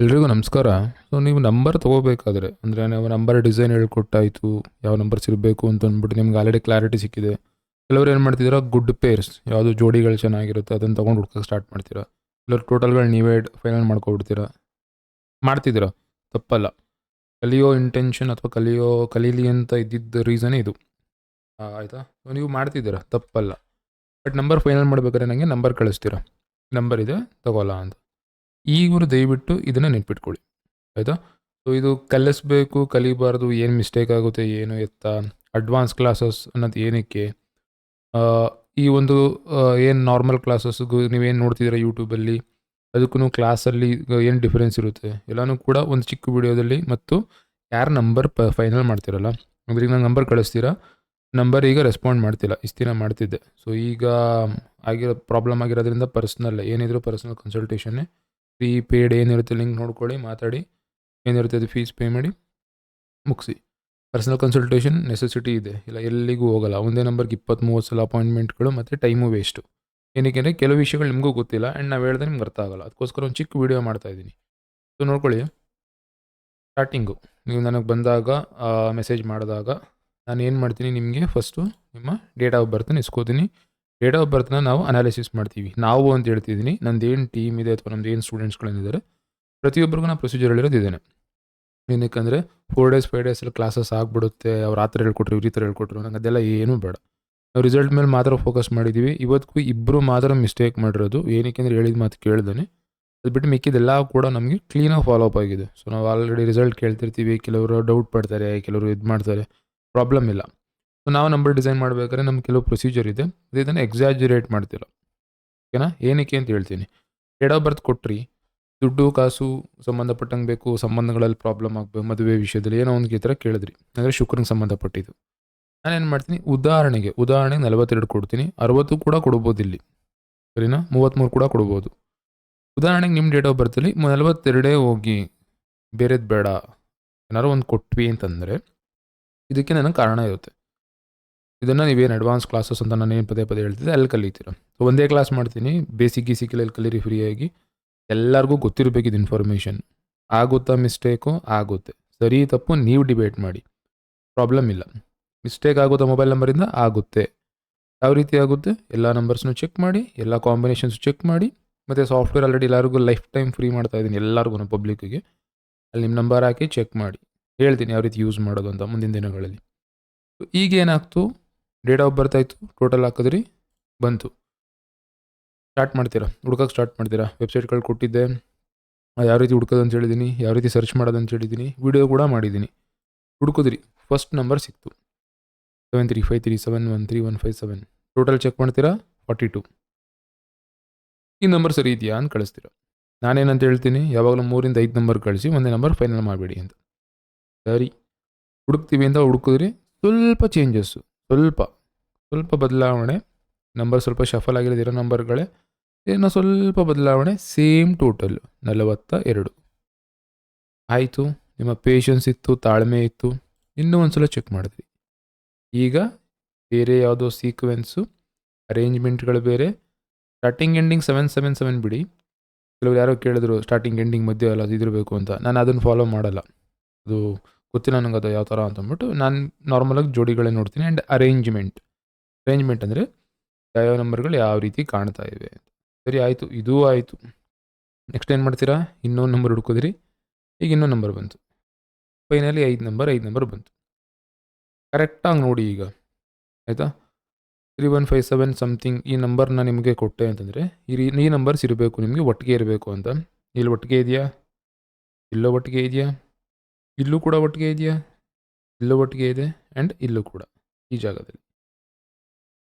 ಎಲ್ರಿಗೂ ನಮಸ್ಕಾರ. ಸೊ ನೀವು ನಂಬರ್ ತೊಗೋಬೇಕಾದ್ರೆ, ಅಂದರೆ ನಾವು ನಂಬರ್ ಡಿಸೈನ್ ಹೇಳ್ಕೊಟ್ಟಾಯಿತು, ಯಾವ ನಂಬರ್ಸ್ ಇರಬೇಕು ಅಂತ ಅಂದ್ಬಿಟ್ಟು ನಿಮ್ಗೆ ಆಲ್ರೆಡಿ ಕ್ಲಾರಿಟಿ ಸಿಕ್ಕಿದೆ. ಕೆಲವರು ಏನು ಮಾಡ್ತಿದ್ದೀರಾ ಗುಡ್ ಪೇರ್ಸ್ ಯಾವುದು ಜೋಡಿಗಳು ಚೆನ್ನಾಗಿರುತ್ತೆ, ಅದನ್ನು ತೊಗೊಂಡು ಹುಡ್ಕೋಕೆ ಸ್ಟಾರ್ಟ್ ಮಾಡ್ತೀರಾ. ಕೆಲವರು ಟೋಟಲ್ಗಳು ನೀವೇ ಫೈನಲ್ ಮಾಡ್ಕೊಬಿಡ್ತೀರಾ. ಮಾಡ್ತಿದ್ದೀರಾ? ತಪ್ಪಲ್ಲ. ಕಲಿಯೋ ಇಂಟೆನ್ಷನ್ ಅಥವಾ ಕಲಿಯೋ, ಕಲೀಲಿ ಅಂತ ಇದ್ದಿದ್ದ ರೀಸನೇ ಇದು. ಆಯ್ತಾ? ಸೊ ನೀವು ಮಾಡ್ತಿದ್ದೀರಾ? ತಪ್ಪಲ್ಲ. ಬಟ್ ನಂಬರ್ ಫೈನಲ್ ಮಾಡ್ಬೇಕಾದ್ರೆ ನನಗೆ ನಂಬರ್ ಕಳಿಸ್ತೀರಾ. ನಂಬರ್ ಇದೆ ತಗೋಲ್ಲ ಅಂತ. ಈಗರು ದಯವಿಟ್ಟು ಇದನ್ನು ನೆನ್ಪಿಟ್ಕೊಳ್ಳಿ. ಆಯಿತಾ? ಸೊ ಇದು ಕಲಿಸ್ಬೇಕು, ಕಲಿಬಾರ್ದು, ಏನು ಮಿಸ್ಟೇಕ್ ಆಗುತ್ತೆ, ಏನು ಎತ್ತ ಅಡ್ವಾನ್ಸ್ ಕ್ಲಾಸಸ್ ಅನ್ನೋದು ಏನಕ್ಕೆ? ಈ ಒಂದು ಏನು ನಾರ್ಮಲ್ ಕ್ಲಾಸಸ್ಗೂ ನೀವೇನು ನೋಡ್ತಿದ್ದೀರಾ ಯೂಟ್ಯೂಬಲ್ಲಿ ಅದಕ್ಕೂ ಕ್ಲಾಸಲ್ಲಿ ಏನು ಡಿಫ್ರೆನ್ಸ್ ಇರುತ್ತೆ? ಎಲ್ಲನೂ ಕೂಡ ಒಂದು ಚಿಕ್ಕ ವಿಡಿಯೋದಲ್ಲಿ ಮತ್ತು ಯಾರು ನಂಬರ್ ಪ ಫೈನಲ್ ಮಾಡ್ತಿರಲ್ಲ, ಅಂದ್ರೆ ಈಗ ನಂಗೆ ನಂಬರ್ ಕಳಿಸ್ತೀರಾ? ನಂಬರ್ ಈಗ ರೆಸ್ಪಾಂಡ್ ಮಾಡ್ತಿಲ್ಲ, ಇಷ್ಟು ದಿನ ಮಾಡ್ತಿದ್ದೆ. ಸೊ ಈಗ ಆಗಿರೋ ಪ್ರಾಬ್ಲಮ್ ಆಗಿರೋದ್ರಿಂದ ಪರ್ಸ್ನಲ್ ಏನಿದ್ರು ಪರ್ಸ್ನಲ್ ಕನ್ಸಲ್ಟೇಷನ್ನೇ ಫ್ರೀ ಪೇಯ್ಡ್ ಏನಿರುತ್ತೆ ಲಿಂಕ್ ನೋಡ್ಕೊಳ್ಳಿ, ಮಾತಾಡಿ. ಏನಿರುತ್ತೆ ಅದು ಫೀಸ್ ಪೇ ಮಾಡಿ. ಮುಗಿಸಿ. ಪರ್ಸನಲ್ ಕನ್ಸಲ್ಟೇಷನ್ ನೆಸೆಸಿಟಿ ಇದೆ. ಇಲ್ಲ, ಎಲ್ಲಿಗೂ ಹೋಗಲ್ಲ. ಒಂದೇ ನಂಬರ್ಗೆ ಇಪ್ಪತ್ತು ಮೂವತ್ತು ಸಲ ಅಪಾಯಿಂಟ್ಮೆಂಟ್ಗಳು ಮತ್ತು ಟೈಮು ವೇಸ್ಟು ಏನಕ್ಕೆ ಅಂದರೆ ಕೆಲವು ವಿಷಯಗಳು ನಿಮಗೂ ಗೊತ್ತಿಲ್ಲ. ಆ್ಯಂಡ್ ನಾವು ಹೇಳಿದ್ರೆ ನಿಮ್ಗೆ ಅರ್ಥ ಆಗಲ್ಲ. ಅದಕ್ಕೋಸ್ಕರ ಒಂದು ಚಿಕ್ಕ ವೀಡಿಯೋ ಮಾಡ್ತಾ ಇದ್ದೀನಿ. ಸೊ ನೋಡ್ಕೊಳ್ಳಿ. ಸ್ಟಾರ್ಟಿಂಗು ನೀವು ನನಗೆ ಬಂದಾಗ ಮೆಸೇಜ್ ಮಾಡಿದಾಗ ನಾನು ಏನು ಮಾಡ್ತೀನಿ? ನಿಮಗೆ ಫಸ್ಟು ನಿಮ್ಮ ಡೇಟ್ ಆಫ್ ಬರ್ತೀನಿ ಇಸ್ಕೋತೀನಿ. ಡೇಟ್ ಆಫ್ ಬರ್ತ್ನ ನಾವು ಅನಾಲಿಸಿಸ್ ಮಾಡ್ತೀವಿ. ನಾವು ಅಂತ ಹೇಳ್ತಿದ್ದೀನಿ. ನಂದು ಏನು ಟೀಮ್ ಇದೆ ಅಥವಾ ನಮ್ದು ಏನು ಸ್ಟೂಡೆಂಟ್ಸ್ಗಳೇನಿದ್ದಾರೆ ಪ್ರತಿಯೊಬ್ಬರಿಗೂ ನಾನು ಪ್ರೊಸೀಜರ್ ಹೇಳಿರೋದು ಇದೇನೆ. ಏನಕ್ಕಂದರೆ ಫೋರ್ ಡೇಸ್ ಫೈವ್ ಡೇಸಲ್ಲಿ ಕ್ಲಾಸಸ್ ಆಗಿಬಿಡುತ್ತೆ, ಅವ್ರು ಆ ಥರ ಹೇಳ್ಕೊಟ್ರು ಈ ಥರ ಹೇಳ್ಕೊಟ್ರು, ನಂಗೆ ಅದೆಲ್ಲ ಏನೂ ಬೇಡ. ನಾವು ರಿಸಲ್ಟ್ ಮೇಲೆ ಮಾತ್ರ ಫೋಕಸ್ ಮಾಡಿದ್ದೀವಿ ಇವತ್ತಿಗೂ ಇಬ್ಬರು ಮಾತ್ರ ಮಿಸ್ಟೇಕ್ ಮಾಡಿರೋದು. ಏನಕ್ಕೆ ಅಂದರೆ ಹೇಳಿದ ಮಾತು ಕೇಳ್ದಾನೆ. ಅದು ಬಿಟ್ಟು ಮಿಕ್ಕಿದೆಲ್ಲ ಕೂಡ ನಮಗೆ ಕ್ಲೀನಾಗಿ ಫಾಲೋ ಅಪ್ ಆಗಿದೆ. ಸೊ ನಾವು ಆಲ್ರೆಡಿ ರಿಸಲ್ಟ್ ಕೇಳ್ತಿರ್ತೀವಿ. ಕೆಲವರು ಡೌಟ್ ಪಡ್ತಾರೆ, ಕೆಲವರು ಇದು ಮಾಡ್ತಾರೆ. ಪ್ರಾಬ್ಲಮ್ ಇಲ್ಲ. ಸೊ ನಾವು ನಂಬರ್ ಡಿಸೈನ್ ಮಾಡಬೇಕಾದ್ರೆ ನಮ್ಗೆ ಕೆಲವು ಪ್ರೊಸೀಜರ್ ಇದೆ. ಅದು ಇದನ್ನು ಎಕ್ಸಾಜುರೇಟ್ ಮಾಡ್ತಿಲ್ಲ ಓಕೆನಾ? ಏನಕ್ಕೆ ಅಂತ ಹೇಳ್ತೀನಿ. ಡೇಟ್ ಆಫ್ ಬರ್ತ್ ಕೊಟ್ರಿ. ದುಡ್ಡು, ಕಾಸು ಸಂಬಂಧಪಟ್ಟಂಗೆ ಬೇಕು, ಸಂಬಂಧಗಳಲ್ಲಿ ಪ್ರಾಬ್ಲಮ್ ಆಗಬೇಕು ಮದುವೆ ವಿಷಯದಲ್ಲಿ ಏನೋ ಒಂದು ಈ ಥರ ಕೇಳಿದ್ರಿ. ಅಂದರೆ ಶುಕ್ರನಿಗೆ ಸಂಬಂಧಪಟ್ಟಿದ್ದು. ನಾನೇನು ಮಾಡ್ತೀನಿ? ಉದಾಹರಣೆಗೆ ಉದಾಹರಣೆಗೆ ನಲವತ್ತೆರಡು ಕೊಡ್ತೀನಿ. ಅರವತ್ತು ಕೂಡ ಕೊಡ್ಬೋದು ಇಲ್ಲಿ. ಸರಿನಾ? ಮೂವತ್ತ್ಮೂರು ಕೂಡ ಕೊಡ್ಬೋದು. ಉದಾಹರಣೆಗೆ ನಿಮ್ಮ ಡೇಟ್ ಆಫ್ ಬರ್ತಲ್ಲಿ ನಲವತ್ತೆರಡೇ ಹೋಗಿ, ಬೇರೆದು ಬೇಡ, ಏನಾದ್ರು ಒಂದು ಕೊಟ್ವಿ ಅಂತಂದರೆ, ಇದಕ್ಕೆ ನನಗೆ ಕಾರಣ ಇರುತ್ತೆ. ಇದನ್ನು ನೀವೇನು ಅಡ್ವಾನ್ಸ್ ಕ್ಲಾಸಸ್ ಅಂತ ನಾನು ಏನು ಪದೇ ಪದೇ ಹೇಳ್ತಿದ್ದೆ, ಅಲ್ಲಿ ಕಲಿತೀರ. ಒಂದೇ ಕ್ಲಾಸ್ ಮಾಡ್ತೀನಿ ಬೇಸಿಕ್ ಗೀಸಿಕಲಲ್ಲಿ ಕಲೀರಿ ಫ್ರೀಯಾಗಿ. ಎಲ್ಲರಿಗೂ ಗೊತ್ತಿರಬೇಕಿದ್ದು ಇನ್ಫಾರ್ಮೇಷನ್ ಆಗುತ್ತಾ ಮಿಸ್ಟೇಕು ಆಗುತ್ತೆ. ಸರಿ, ತಪ್ಪು, ನೀವು ಡಿಬೇಟ್ ಮಾಡಿ. ಪ್ರಾಬ್ಲಮ್ ಇಲ್ಲ. ಮಿಸ್ಟೇಕ್ ಆಗುತ್ತಾ ಮೊಬೈಲ್ ನಂಬರಿಂದ ಆಗುತ್ತೆ. ಯಾವ ರೀತಿ ಆಗುತ್ತೆ? ಎಲ್ಲ ನಂಬರ್ಸ್ನು ಚೆಕ್ ಮಾಡಿ, ಎಲ್ಲ ಕಾಂಬಿನೇಷನ್ಸ್ ಚೆಕ್ ಮಾಡಿ, ಮತ್ತು ಸಾಫ್ಟ್ವೇರ್ ಆಲ್ರೆಡಿ ಎಲ್ಲರಿಗೂ ಲೈಫ್ ಟೈಮ್ ಫ್ರೀ ಮಾಡ್ತಾ ಇದ್ದೀನಿ ಎಲ್ಲರಿಗೂ ಪಬ್ಲಿಕ್ಕಿಗೆ ಅಲ್ಲಿ ನಿಮ್ಮ ನಂಬರ್ ಹಾಕಿ ಚೆಕ್ ಮಾಡಿ. ಹೇಳ್ತೀನಿ ಯಾವ ರೀತಿ ಯೂಸ್ ಮಾಡೋದು ಅಂತ ಮುಂದಿನ ದಿನಗಳಲ್ಲಿ. ಈಗ ಏನಾಗ್ತು? ಡೇಟ್ ಆಫ್ ಬರ್ತ್ ಟೋಟಲ್ ಹಾಕಿದ್ರಿ? ಬಂತು. ಸ್ಟಾರ್ಟ್ ಮಾಡ್ತೀರಾ? ಹುಡ್ಕಕ್ಕೆ ಸ್ಟಾರ್ಟ್ ಮಾಡ್ತೀರಾ? ವೆಬ್ಸೈಟ್ಗಳು ಕೊಟ್ಟಿದ್ದೆ. ಯಾವ ರೀತಿ ಹುಡ್ಕೋದು ಅಂತ ಹೇಳಿದ್ದೀನಿ ಯಾವ ರೀತಿ ಸರ್ಚ್ ಮಾಡೋದಂತ ಹೇಳಿದ್ದೀನಿ ವಿಡಿಯೋ ಕೂಡ ಮಾಡಿದ್ದೀನಿ ಹುಡ್ಕಿದ್ರಿ. ಫಸ್ಟ್ ನಂಬರ್ ಸಿಕ್ತು. Seven three five three seven one three one five seven total check ಮಾಡ್ತೀರಾ? ಫಾರ್ಟಿ ಟು ಈ ನಂಬರ್ ಸರಿ ಇದೆಯಾ ಅಂತ ಕಳಿಸ್ತೀರಾ. ನಾನೇನಂತ ಹೇಳ್ತೀನಿ? ಯಾವಾಗಲೂ ಮೂರಿಂದ ಐದು ನಂಬರ್ ಕಳಿಸಿ, ಒಂದೇ ನಂಬರ್ ಫೈನಲ್ ಮಾಡಬೇಡಿ ಅಂತ. ಸರಿ. ಹುಡುಕ್ತೀವಿ ಅಂತ ಹುಡುಕಿದ್ರಿ. ಸ್ವಲ್ಪ ಚೇಂಜಸ್ಸು ಸ್ವಲ್ಪ ಸ್ವಲ್ಪ ಬದಲಾವಣೆ ನಂಬರ್ ಸ್ವಲ್ಪ ಶಫಲ್ ಆಗಿರೋದಿರೋ ನಂಬರ್ಗಳೇ ಏನೋ ಸ್ವಲ್ಪ ಬದಲಾವಣೆ ಸೇಮ್ ಟೋಟಲ್ ನಲವತ್ತ ಎರಡು. ಆಯಿತು, ನಿಮ್ಮ ಪೇಷನ್ಸ್ ಇತ್ತು, ತಾಳ್ಮೆ ಇತ್ತು, ಇನ್ನೂ ಒಂದ್ಸಲ ಚೆಕ್ ಮಾಡಿದ್ವಿ. ಈಗ ಬೇರೆ ಯಾವುದೋ ಸೀಕ್ವೆನ್ಸು ಅರೇಂಜ್ಮೆಂಟ್ಗಳು ಬೇರೆ starting ending seven seven seven ಬಿಡಿ. ಕೆಲವರು ಯಾರೋ ಕೇಳಿದ್ರು ಸ್ಟಾರ್ಟಿಂಗ್ ಎಂಡಿಂಗ್ ಮಧ್ಯೆ ಅಲ್ಲ ಅದು ಇದಿರಬೇಕು ಅಂತ. ನಾನು ಅದನ್ನು ಫಾಲೋ ಮಾಡಲ್ಲ. ಅದು ಗೊತ್ತಿಲ್ಲ ನನಗೆ ಅದು ಯಾವ ಥರ ಅಂತ ಅಂದ್ಬಿಟ್ಟು ನಾನು ನಾರ್ಮಲಾಗಿ ಜೋಡಿಗಳೇ ನೋಡ್ತೀನಿ ಆ್ಯಂಡ್ ಅರೇಂಜ್ಮೆಂಟ್ ಅರೇಂಜ್ಮೆಂಟ್ ಅಂದರೆ ಯಾವ ನಂಬರ್ಗಳು ಯಾವ ರೀತಿ ಕಾಣ್ತಾ ಇವೆ ಸರಿ, ಆಯಿತು. ಇದೂ ಆಯಿತು. ನೆಕ್ಸ್ಟ್ ಏನು ಮಾಡ್ತೀರಾ? ಇನ್ನೊಂದು ನಂಬರ್ ಹುಡ್ಕೋದ್ರಿ. ಈಗ ಇನ್ನೊಂದು ನಂಬರ್ ಬಂತು. ಫೈನಲಿ ಐದು ನಂಬರ್ ಐದು ನಂಬರ್ ಬಂತು. ಕರೆಕ್ಟಾಗಿ ನೋಡಿ ಈಗ. ಆಯಿತಾ? Three one five seven something ಈ ನಂಬರ್ನ ನಿಮಗೆ ಕೊಟ್ಟೆ ಅಂತಂದರೆ, ಈ ರೀ ಈ ನಂಬರ್ಸ್ ಇರಬೇಕು, ನಿಮಗೆ ಒಟ್ಟಿಗೆ ಇರಬೇಕು ಅಂತ. ಇಲ್ಲಿ ಒಟ್ಟಿಗೆ ಇದೆಯಾ? ಇಲ್ಲೋ ಒಟ್ಟಿಗೆ ಇದೆಯಾ? ಇಲ್ಲೂ ಕೂಡ ಒಟ್ಟಿಗೆ ಇದೆಯಾ? ಇಲ್ಲೂ ಒಟ್ಟಿಗೆ ಇದೆ ಆ್ಯಂಡ್ ಇಲ್ಲೂ ಕೂಡ ಈ ಜಾಗದಲ್ಲಿ.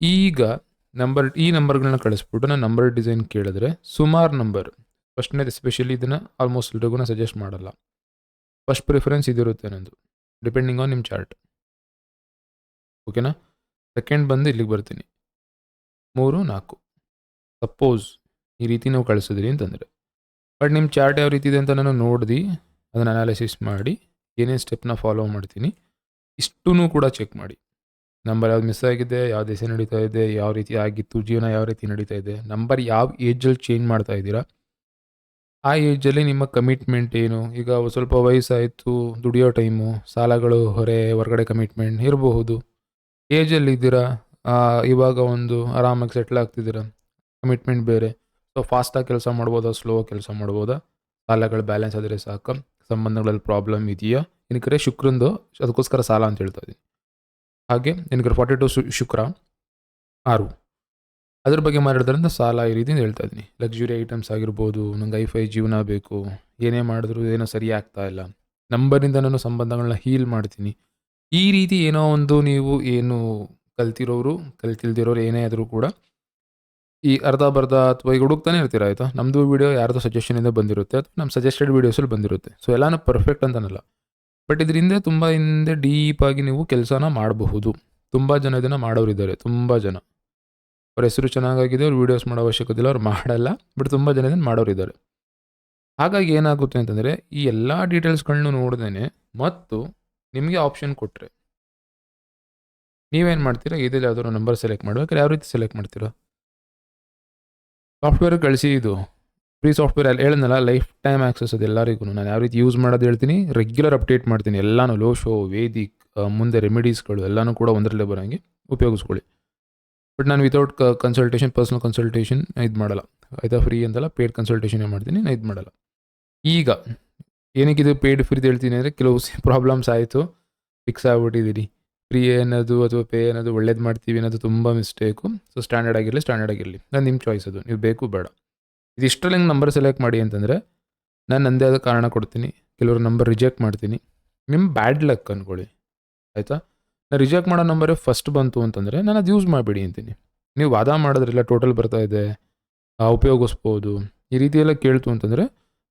ಈಗ ನಂಬರ್ ಈ ನಂಬರ್ಗಳನ್ನ ಕಳಿಸ್ಬಿಟ್ಟು ನಾನು ನಂಬರ್ ಡಿಸೈನ್ ಕೇಳಿದ್ರೆ ಸುಮಾರು ನಂಬರ್ ಫಸ್ಟ್ನೇ ಎಸ್ಪೆಷಲಿ ಇದನ್ನು ಆಲ್ಮೋಸ್ಟ್ ಎಲ್ರಿಗೂ ಸಜೆಸ್ಟ್ ಮಾಡಲ್ಲ. ಫಸ್ಟ್ ಪ್ರಿಫರೆನ್ಸ್ ಇದಿರುತ್ತೆ ನಂದು ಡಿಪೆಂಡಿಂಗ್ ಆನ್ ನಿಮ್ಮ ಚಾರ್ಟ್ ಓಕೆನಾ ಸೆಕೆಂಡ್ ಬಂದು ಇಲ್ಲಿಗೆ ಬರ್ತೀನಿ. ಮೂರು, ನಾಲ್ಕು. ಸಪೋಸ್ ಈ ರೀತಿ ನಾವು ಕಳಿಸಿದ್ರಿ ಅಂತಂದರೆ. ಬಟ್ ನಿಮ್ಮ ಚಾರ್ಟ್ ಯಾವ ರೀತಿ ಇದೆ ಅಂತ ನಾನು ನೋಡಿದು, ಅದನ್ನು ಅನಾಲಿಸಿಸ್ ಮಾಡಿ ಏನೇನು ಸ್ಟೆಪ್ನ ಫಾಲೋ ಮಾಡ್ತೀನಿ ಇಷ್ಟೂ ಕೂಡ ಚೆಕ್ ಮಾಡಿ. ನಂಬರ್ ಯಾವ್ದು ಮಿಸ್ ಆಗಿದೆ ಯಾವ ದಿಸೆ ನಡೀತಾ ಇದೆ, ಯಾವ ರೀತಿ ಆಗಿತ್ತು, ಜೀವನ ಯಾವ ರೀತಿ ನಡೀತಾ ಇದೆ, ನಂಬರ್ ಯಾವ ಏಜಲ್ಲಿ ಚೇಂಜ್ ಮಾಡ್ತಾ ಇದ್ದೀರಾ, ಆ ಏಜಲ್ಲಿ ನಿಮ್ಮ ಕಮಿಟ್ಮೆಂಟ್ ಏನು? ಈಗ ಸ್ವಲ್ಪ ವಯಸ್ಸಾಯಿತು, ದುಡಿಯೋ ಟೈಮು ಸಾಲಗಳು ಹೊರೆ, ಹೊರಗಡೆ ಕಮಿಟ್ಮೆಂಟ್ ಇರಬಹುದು. ಏಜಲ್ಲಿ ಇದ್ದೀರಾ? ಇವಾಗ ಒಂದು ಆರಾಮಾಗಿ ಸೆಟ್ಲ್ ಆಗ್ತಿದ್ದೀರಾ? ಕಮಿಟ್ಮೆಂಟ್ ಬೇರೆ. ಸೊ ಫಾಸ್ಟಾಗಿ ಕೆಲಸ ಮಾಡ್ಬೋದಾ? ಸ್ಲೋ ಕೆಲಸ ಮಾಡ್ಬೋದಾ? ಸಾಲಗಳು ಬ್ಯಾಲೆನ್ಸ್ ಆದರೆ ಸಾಕು. ಸಂಬಂಧಗಳಲ್ಲಿ ಪ್ರಾಬ್ಲಮ್ ಇದೆಯಾ? ಇನ್ನು ಕರೆ ಶುಕ್ರಂದು ಅದಕ್ಕೋಸ್ಕರ ಸಾಲ ಅಂತ ಹೇಳ್ತಾ ಇದ್ದೀನಿ. ಹಾಗೆ ನಿನಗೆ ಫಾರ್ಟಿ ಟು ಶುಕ್ರ ಆರು. ಅದ್ರ ಬಗ್ಗೆ ಮಾತಾಡೋದ್ರಿಂದ ಸಾಲ ಈ ರೀತಿ ಹೇಳ್ತಾ ಇದ್ದೀನಿ. ಲಕ್ಸುರಿ ಐಟಮ್ಸ್ ಆಗಿರ್ಬೋದು, ನಂಗೆ ಐಫೈ ಜೀವನ ಬೇಕು, ಏನೇ ಮಾಡಿದ್ರು ಏನೋ ಸರಿ ಆಗ್ತಾ ಇಲ್ಲ. ನಂಬರಿಂದ ನಾನು ಸಂಬಂಧಗಳನ್ನ ಹೀಲ್ ಮಾಡ್ತೀನಿ. ಈ ರೀತಿ ಏನೋ ಒಂದು ನೀವು ಏನು ಕಲ್ತಿರೋರು, ಕಲ್ತಿಲ್ದಿರೋರು ಏನೇ ಆದರೂ ಕೂಡ ಈ ಅರ್ಧ ಬರ್ಧ ಅಥವಾ ಈಗ ಹುಡುಕ್ತಾನೆ ಇರ್ತೀರ, ಆಯಿತಾ? ನಮ್ಮದು ವೀಡಿಯೋ ಸಜೆಷನ್ ಸಜೆಷನಿಂದ ಬಂದಿರುತ್ತೆ ಅಥವಾ ನಮ್ಮ ಸಜೆಸ್ಟೆಡ್ ವೀಡಿಯೋಸಲ್ಲಿ ಬಂದಿರುತ್ತೆ. ಸೊ ಎಲ್ಲನೂ ಪರ್ಫೆಕ್ಟ್ ಅಂತನಲ್ಲ. ಬಟ್ ಇದರಿಂದ ತುಂಬ ಹಿಂದೆ ಡೀಪಾಗಿ ನೀವು ಕೆಲಸನ ಮಾಡಬಹುದು. ತುಂಬ ಜನ ಇದನ್ನು ಮಾಡೋರಿದ್ದಾರೆ ತುಂಬ ಜನ. ಅವ್ರ ಹೆಸರು ಚೆನ್ನಾಗಾಗಿದೆ, ಅವ್ರು ವೀಡಿಯೋಸ್ ಮಾಡೋ ಅವಶ್ಯಕತೆ ಇಲ್ಲ, ಅವ್ರು ಮಾಡಲ್ಲ ಬಟ್ ತುಂಬ ಜನ ಇದನ್ನು ಮಾಡೋರಿದ್ದಾರೆ ಹಾಗಾಗಿ ಏನಾಗುತ್ತೆ ಅಂತಂದರೆ, ಈ ಎಲ್ಲ ಡೀಟೇಲ್ಸ್ಗಳನ್ನೂ ನೋಡ್ದೇನೆ ಮತ್ತು ನಿಮಗೆ ಆಪ್ಷನ್ ಕೊಟ್ಟರೆ ನೀವೇನು ಮಾಡ್ತೀರಾ? ಇದೆಲ್ಲ ಯಾವ್ದಾದ್ರು ನಂಬರ್ ಸೆಲೆಕ್ಟ್ ಮಾಡಬೇಕಾದ್ರೆ ಯಾವ ರೀತಿ ಸೆಲೆಕ್ಟ್ ಮಾಡ್ತೀರಾ? ಸಾಫ್ಟ್ವೇರ್ ಕಳಿಸಿ ಇದು. ಫ್ರೀ ಸಾಫ್ಟ್ವೇರ್ ಅಲ್ಲಿ ಹೇಳಿದ್ನಲ್ಲ ಲೈಫ್ ಟೈಮ್ ಆಕ್ಸೆಸ್ ಅದು ಎಲ್ಲರಿಗೂ ನಾನು ಯಾವ ರೀತಿ ಯೂಸ್ ಮಾಡೋದು ಹೇಳ್ತೀನಿ ರೆಗ್ಯುಲರ್ ಅಪ್ಡೇಟ್ ಮಾಡ್ತೀನಿ. ಎಲ್ಲಾನು ಲೋ ಶೋ ವೇದಿಕ್ ಮುಂದೆ ರೆಮಿಡೀಸ್ಗಳು ಎಲ್ಲನೂ ಕೂಡ ಒಂದರಲ್ಲೇ ಬರೋಂಗೆ ಉಪಯೋಗಿಸ್ಕೊಳ್ಳಿ. ಬಟ್ ನಾನು ವಿತೌಟ್ ಕನ್ಸಲ್ಟೇಷನ್ ಪರ್ಸ್ನಲ್ ಕನ್ಸಲ್ಟೇಷನ್ ಇದು ಮಾಡಲ್ಲ. ಆಯಿತಾ? ಫ್ರೀ ಅಂತಲ್ಲ ಪೇಯ್ಡ್ ಕನ್ಸಲ್ಟೇಷನ್ ಮಾಡ್ತೀನಿ ನಾನು ಇದು ಮಾಡಲ್ಲ. ಈಗ, ಏನಕ್ಕೆ ಇದು ಪೇಯ್ಡ್ ಫ್ರೀ ಹೇಳ್ತೀನಿ ಅಂದರೆ, ಕೆಲವು ಪ್ರಾಬ್ಲಮ್ಸ್ ಆಯಿತು ಫಿಕ್ಸ್ ಆಗ್ಬಿಟ್ಟಿದ್ದೀರಿ ಫ್ರೀ ಅನ್ನೋದು ಅಥವಾ ಪೇ ಅನ್ನೋದು ಒಳ್ಳೇದು ಮಾಡ್ತೀವಿ ಅನ್ನೋದು ತುಂಬ ಮಿಸ್ಟೇಕು ಸೊ ಸ್ಟ್ಯಾಂಡರ್ಡ್ ಆಗಿರಲಿ ಸ್ಟ್ಯಾಂಡರ್ಡ್ ಆಗಿರಲಿ. ನಾನು ನಿಮ್ಮ ಚಾಯ್ಸ್ ಅದು. ನೀವು ಬೇಕು, ಬೇಡ. ಇದಿಷ್ಟರಲ್ಲಿ ನಂಬರ್ ಸೆಲೆಕ್ಟ್ ಮಾಡಿ ಅಂತಂದರೆ ನಾನು ನನ್ನದೇ ಆದ ಕಾರಣ ಕೊಡ್ತೀನಿ. ಕೆಲವರು ನಂಬರ್ ರಿಜೆಕ್ಟ್ ಮಾಡ್ತೀನಿ. ನಿಮ್ಮ ಬ್ಯಾಡ್ ಲಕ್ ಅಂದ್ಕೊಳ್ಳಿ ಆಯಿತಾ? ನಾನು ರಿಜೆಕ್ಟ್ ಮಾಡೋ ನಂಬರೇ ಫಸ್ಟ್ ಬಂತು ಅಂತಂದರೆ ನಾನು ಅದು ಯೂಸ್ ಮಾಡಿಬಿಡಿ ಅಂತೀನಿ. ನೀವು ವಾದ ಮಾಡಿದ್ರೆಲ್ಲ ಟೋಟಲ್ ಬರ್ತಾ ಇದೆ. ಉಪಯೋಗಿಸ್ಬೋದು. ಈ ರೀತಿಯೆಲ್ಲ ಕೇಳ್ತು ಅಂತಂದರೆ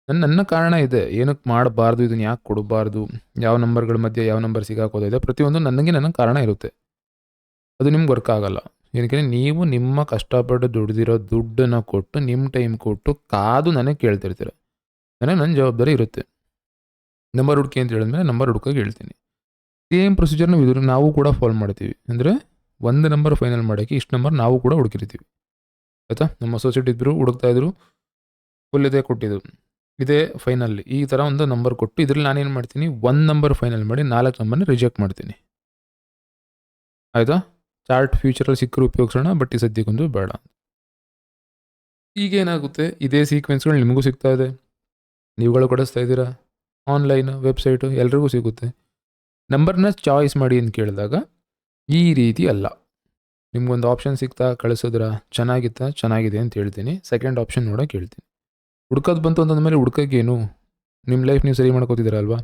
ನನ್ನ ನನ್ನ ಕಾರಣ ಇದೆ. ಏನಕ್ಕೆ ಮಾಡಬಾರ್ದು? ಇದನ್ನು ಯಾಕೆ ಕೊಡಬಾರ್ದು? ಯಾವ ನಂಬರ್ಗಳ ಮಧ್ಯೆ ಯಾವ ನಂಬರ್ ಸಿಗಾಕೋದಿದೆ ಪ್ರತಿಯೊಂದು ನನಗೆ ನನ್ನ ಕಾರಣ ಇರುತ್ತೆ. ಅದು ನಿಮ್ಗೆ ವರ್ಕ್ ಆಗಲ್ಲ. ಏನಕ್ಕೆ ನೀವು ನಿಮ್ಮ ಕಷ್ಟಪಟ್ಟು ದುಡ್ದಿರೋ ದುಡ್ಡನ್ನು ಕೊಟ್ಟು ನಿಮ್ಮ ಟೈಮ್ ಕೊಟ್ಟು ಕಾದು ನನಗೆ ಕೇಳ್ತಿರ್ತೀರ. ನನಗೆ ನನ್ನ ಜವಾಬ್ದಾರಿ ಇರುತ್ತೆ. ನಂಬರ್ ಹುಡುಕಿ ಅಂತ ಹೇಳಿದ್ಮೇಲೆ ನಂಬರ್ ಹುಡ್ಕೋಕೆ ಹೇಳ್ತೀನಿ. ಸೇಮ್ ಪ್ರೊಸೀಜರ್ನ ಇದ್ರೆ ನಾವು ಕೂಡ ಫಾಲೋ ಮಾಡ್ತೀವಿ. ಅಂದರೆ ಒಂದು ನಂಬರ್ ಫೈನಲ್ ಮಾಡೋಕ್ಕೆ ಇಷ್ಟು ನಂಬರ್ ನಾವು ಕೂಡ ಹುಡುಕಿರ್ತೀವಿ. ಆಯಿತಾ? ನಮ್ಮ ಸೊಸೈಟಿ ಇದ್ದರು ಹುಡುಕ್ತಾ ಇದ್ರು, ಫುಲ್ ಇದೇ ಕೊಟ್ಟಿದ್ರು ಇದೇ ಫೈನಲ್ ಈ ಥರ ಒಂದು ನಂಬರ್ ಕೊಟ್ಟು ಇದ್ರಲ್ಲಿ ನಾನೇನು ಮಾಡ್ತೀನಿ, ಒಂದು ನಂಬರ್ ಫೈನಲ್ ಮಾಡಿ ನಾಲ್ಕು ನಂಬರ್ನ ರಿಜೆಕ್ಟ್ ಮಾಡ್ತೀನಿ. ಆಯಿತಾ? ಚಾರ್ಟ್ ಫ್ಯೂಚರಲ್ಲಿ ಸಿಕ್ಕರು ಉಪಯೋಗಿಸೋಣ ಬಟ್ ಈ ಸದ್ಯಕ್ಕೊಂದು ಬೇಡ. ಈಗ ಏನಾಗುತ್ತೆ ಇದೇ ಸೀಕ್ವೆನ್ಸ್ಗಳು ನಿಮಗೂ ಸಿಗ್ತಾ ಇದೆ. ನೀವುಗಳು ಕೊಡಿಸ್ತಾ ಇದ್ದೀರಾ? ಆನ್ಲೈನ್ ವೆಬ್ಸೈಟು ಎಲ್ರಿಗೂ ಸಿಗುತ್ತೆ. ನಂಬರ್ನ ಚಾಯ್ಸ್ ಮಾಡಿ ಅಂತ ಕೇಳಿದಾಗ, ಈ ರೀತಿ ಅಲ್ಲ. ನಿಮಗೊಂದು ಆಪ್ಷನ್ ಸಿಗ್ತಾ, ಕಳಿಸಿದ್ರ? ಚೆನ್ನಾಗಿತ್ತಾ? ಚೆನ್ನಾಗಿದೆ ಅಂತ ಹೇಳ್ತೀನಿ. ಸೆಕೆಂಡ್ ಆಪ್ಷನ್ ನೋಡೋಕೆ ಹೇಳ್ತೀನಿ. ಹುಡ್ಕೋದು ಬಂತು ಅಂತಂದಮೇಲೆ ಹುಡ್ಕೋಕ್ಕೇನು? ನಿಮ್ಮ ಲೈಫ್ ನೀವು ಸರಿ ಮಾಡ್ಕೋತಿದ್ದೀರ ಅಲ್ವಾ?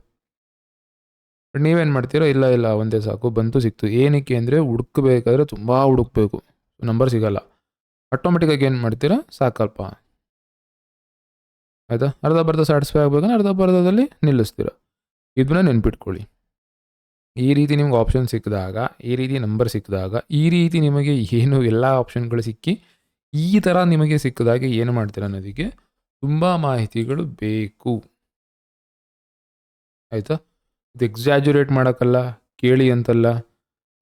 ಬಟ್ ನೀವೇನು ಮಾಡ್ತೀರಾ? ಇಲ್ಲ ಇಲ್ಲ, ಒಂದೇ ಸಾಕು. ಬಂತು, ಸಿಕ್ತು. ಏನಕ್ಕೆ ಅಂದರೆ ಹುಡುಕ್ಬೇಕಾದ್ರೆ ತುಂಬ ಹುಡುಕ್ಬೇಕು. ನಂಬರ್ ಸಿಗಲ್ಲ. ಆಟೋಮೆಟಿಕ್ಕಾಗಿ ಏನು ಮಾಡ್ತೀರಾ? ಸಾಕಲ್ಪ. ಆಯಿತಾ? ಅರ್ಧ ಬರ್ಧ ಸ್ಯಾಟಿಸ್ಫೈ ಆಗಬೇಕಂದ್ರೆ ಅರ್ಧ ಬರ್ಧದಲ್ಲಿ ನಿಲ್ಲಿಸ್ತೀರ. ಇದನ್ನ ನೆನ್ಪಿಟ್ಕೊಳ್ಳಿ. ಈ ರೀತಿ ನಿಮ್ಗೆ ಆಪ್ಷನ್ ಸಿಕ್ಕಿದಾಗ, ಈ ರೀತಿ ನಂಬರ್ ಸಿಕ್ಕಿದಾಗ, ಈ ರೀತಿ ನಿಮಗೆ ಏನು ಎಲ್ಲ ಆಪ್ಷನ್ಗಳು ಸಿಕ್ಕಿ, ಈ ಥರ ನಿಮಗೆ ಸಿಕ್ಕಿದಾಗ ಏನು ಮಾಡ್ತೀರ ಅನ್ನೋದಕ್ಕೆ ತುಂಬ ಮಾಹಿತಿಗಳು ಬೇಕು. ಆಯಿತಾ? ಇದು ಎಕ್ಸಾಜುರೇಟ್ ಮಾಡೋಕ್ಕಲ್ಲ, ಕೇಳಿ ಅಂತಲ್ಲ.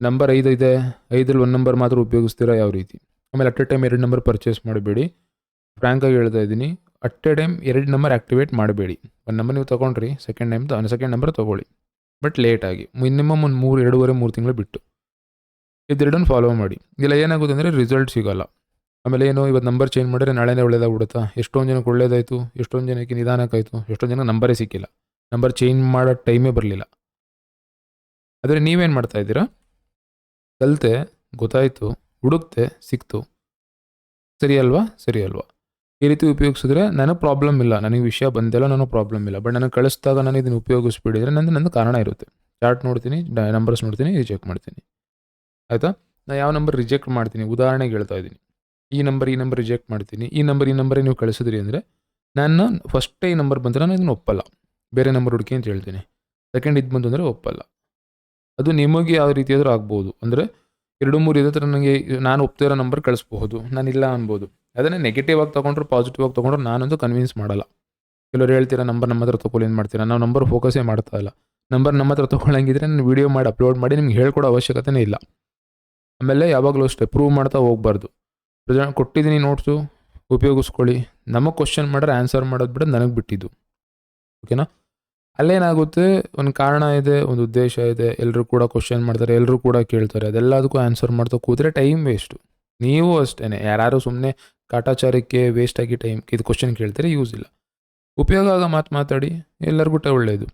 ನಂಬರ್ ಐದು ಇದೆ ಐದಲ್ಲಿ ಒಂದು ನಂಬರ್ ಮಾತ್ರ ಉಪಯೋಗಿಸ್ತೀರಾ ಯಾವ ರೀತಿ? ಆಮೇಲೆ ಅಟ್ ಎ ಟೈಮ್ ಎರಡು ನಂಬರ್ ಪರ್ಚೇಸ್ ಮಾಡಬೇಡಿ. ಫ್ರ್ಯಾಂಕಾಗಿ ಹೇಳ್ತಾ ಇದ್ದೀನಿ. ಅಟ್ ಎ ಟೈಮ್ ಎರಡು ನಂಬರ್ ಆ್ಯಕ್ಟಿವೇಟ್ ಮಾಡಬೇಡಿ. ಒಂದು ನಂಬರ್ ನೀವು ತೊಗೊಂಡ್ರಿ ಸೆಕೆಂಡ್ ಟೈಮ್ ಸೆಕೆಂಡ್ ನಂಬರ್ ತೊಗೊಳ್ಳಿ. ಬಟ್ ಲೇಟಾಗಿ ಮಿನಿಮಮ್ ಒಂದು ಮೂರು, ಎರಡೂವರೆ, ಮೂರು ತಿಂಗಳು ಬಿಟ್ಟು. ಇದೆರಡನ್ನು ಫಾಲೋ ಮಾಡಿ. ಇಲ್ಲ ಏನಾಗುತ್ತೆ ಅಂದರೆ ರಿಸಲ್ಟ್ ಸಿಗೋಲ್ಲ. ಆಮೇಲೆ ಏನು, ಇವತ್ತು ನಂಬರ್ ಚೇಂಜ್ ಮಾಡಿದ್ರೆ ನಾಳೆನೇ ಒಳ್ಳೇದಾಗ್ಬಿಡುತ್ತಾ? ಎಷ್ಟೊಂದು ಜನಕ್ಕೆ ಒಳ್ಳೇದಾಯಿತು? ಎಷ್ಟೊಂದು ಜನಕ್ಕೆ ನಿಧಾನಕ್ಕಾಯಿತು? ಎಷ್ಟೊಂದು ಜನಕ್ಕೆ ನಂಬರೇ ಸಿಕ್ಕಿಲ್ಲ. ನಂಬರ್ ಚೇಂಜ್ ಮಾಡೋ ಟೈಮೇ ಬರಲಿಲ್ಲ. ಆದರೆ ನೀವೇನು ಮಾಡ್ತಾ ಇದ್ದೀರಾ? ಕಲಿತೆ, ಗೊತ್ತಾಯಿತು, ಹುಡುಕ್ತೆ, ಸಿಕ್ತು. ಸರಿ ಅಲ್ವಾ? ಸರಿ ಅಲ್ವಾ? ಈ ರೀತಿ ಉಪಯೋಗಿಸಿದ್ರೆ ನನಗೆ ಪ್ರಾಬ್ಲಮ್ ಇಲ್ಲ. ನನಗೆ ವಿಷಯ ಬಂದೆಲ್ಲ ನನಗೆ ಪ್ರಾಬ್ಲಮ್ ಇಲ್ಲ. ಬಟ್ ನನಗೆ ಕಳಿಸಿದಾಗ ನಾನು ಇದನ್ನು ಉಪಯೋಗಿಸ್ಬಿಡಿದ್ರೆ ನನ್ನ ನಂದು ಕಾರಣ ಇರುತ್ತೆ. ಚಾರ್ಟ್ ನೋಡ್ತೀನಿ ನಂಬರ್ಸ್ ನೋಡ್ತೀನಿ ರಿಜೆಕ್ಟ್ ಮಾಡ್ತೀನಿ. ಆಯಿತಾ? ನಾನು ಯಾವ ನಂಬರ್ ರಿಜೆಕ್ಟ್ ಮಾಡ್ತೀನಿ? ಉದಾಹರಣೆಗೆ ಹೇಳ್ತಾ ಇದ್ದೀನಿ. ಈ ನಂಬರ್ ಈ ನಂಬರ್ ರಿಜೆಕ್ಟ್ ಮಾಡ್ತೀನಿ. ಈ ನಂಬರ್ ಈ ನಂಬರೇ ನೀವು ಕಳಿಸಿದ್ರಿ ಅಂದರೆ ನಾನು ಫಸ್ಟೇ ಈ ನಂಬರ್ ಬಂದರೆ ನಾನು ಇದನ್ನು ಒಪ್ಪಲ್ಲ. ಬೇರೆ ನಂಬರ್ ಹುಡುಕಿ ಅಂತ ಹೇಳ್ತೀನಿ. ಸೆಕೆಂಡ್ ಇದು ಬಂತು ಅಂದರೆ ಒಪ್ಪಲ್ಲ. ಅದು ನಿಮಗೆ ಯಾವ ರೀತಿ ಆದರೂ ಆಗ್ಬೋದು. ಅಂದರೆ ಎರಡು, ಮೂರು ಇದೇ ನನಗೆ ನಾನು ಒಪ್ತಿರೋ ನಂಬರ್ ಕಳಿಸ್ಬಹುದು. ಇಲ್ಲ ಅನ್ಬೋದು. ಅದನ್ನೇ ನೆಗೆಟಿವ್ ಆಗಿ ತೊಗೊಂಡ್ರು ಪಾಸಿಟಿವ್ ಆಗಿ ತೊಗೊಂಡ್ರೆ ನಾನಂತೂ ಕನ್ವಿನ್ಸ್ ಮಾಡಲ್ಲ. ಕೆಲವರು ಹೇಳ್ತೀರಾ ನಂಬರ್ ನಮ್ಮ ಹತ್ರ ತೊಗೊಳ್ಳಿ ಏನು ಮಾಡ್ತೀರಾ? ನಾವು ನಂಬರ್ ಫೋಕಸೇ ಮಾಡ್ತಾ ಇಲ್ಲ. ನಂಬರ್ ನಮ್ಮ ಹತ್ರ ತೊಗೊಳಂಗಿದ್ರೆ ನಾನು ವೀಡಿಯೋ ಮಾಡಿ ಅಪ್ಲೋಡ್ ಮಾಡಿ ನಿಮ್ಗೆ ಹೇಳ್ಕೊಡೋ ಅವಶ್ಯಕತೆನೇ ಇಲ್ಲ. ಆಮೇಲೆ ಯಾವಾಗಲೂ ಅಷ್ಟೇ ಪ್ರೂವ್ ಮಾಡ್ತಾ ಹೋಗ್ಬಾರ್ದು. ಪ್ರೆಸೆಂಟ್ ಕೊಟ್ಟಿದ್ದೀನಿ ನೋಟ್ಸು ಉಪಯೋಗಿಸ್ಕೊಳ್ಳಿ. ನಮಗೆ ಕ್ವಶನ್ ಮಾಡಿದ್ರೆ ಆನ್ಸರ್ ಮಾಡೋದು ಬಿಡ ನನಗೆ ಬಿಟ್ಟಿದ್ದು. ಓಕೆನಾ ಅಲ್ಲೇನಾಗುತ್ತೆ? ಒಂದು ಕಾರಣ ಇದೆ, ಒಂದು ಉದ್ದೇಶ ಇದೆ ಎಲ್ಲರೂ ಕೂಡ ಕ್ವಶನ್ ಮಾಡ್ತಾರೆ ಎಲ್ಲರೂ ಕೂಡ ಕೇಳ್ತಾರೆ. ಅದೆಲ್ಲದಕ್ಕೂ ಆನ್ಸರ್ ಮಾಡ್ತಾ ಕೂತ್ರೆ ಟೈಮ್ ವೇಸ್ಟು ನೀವು ಅಷ್ಟೇ ಯಾರು ಸುಮ್ಮನೆ ಕಾಟಾಚಾರಕ್ಕೆ ವೇಸ್ಟಾಗಿ ಟೈಮ್ ಇದು ಕ್ವಶನ್ ಕೇಳ್ತಾರೆ? ಯೂಸ್ ಇಲ್ಲ. ಉಪಯೋಗ ಆಗ ಮಾತು ಮಾತಾಡಿ, ಎಲ್ಲರಿಗೂ ಒಳ್ಳೆಯದು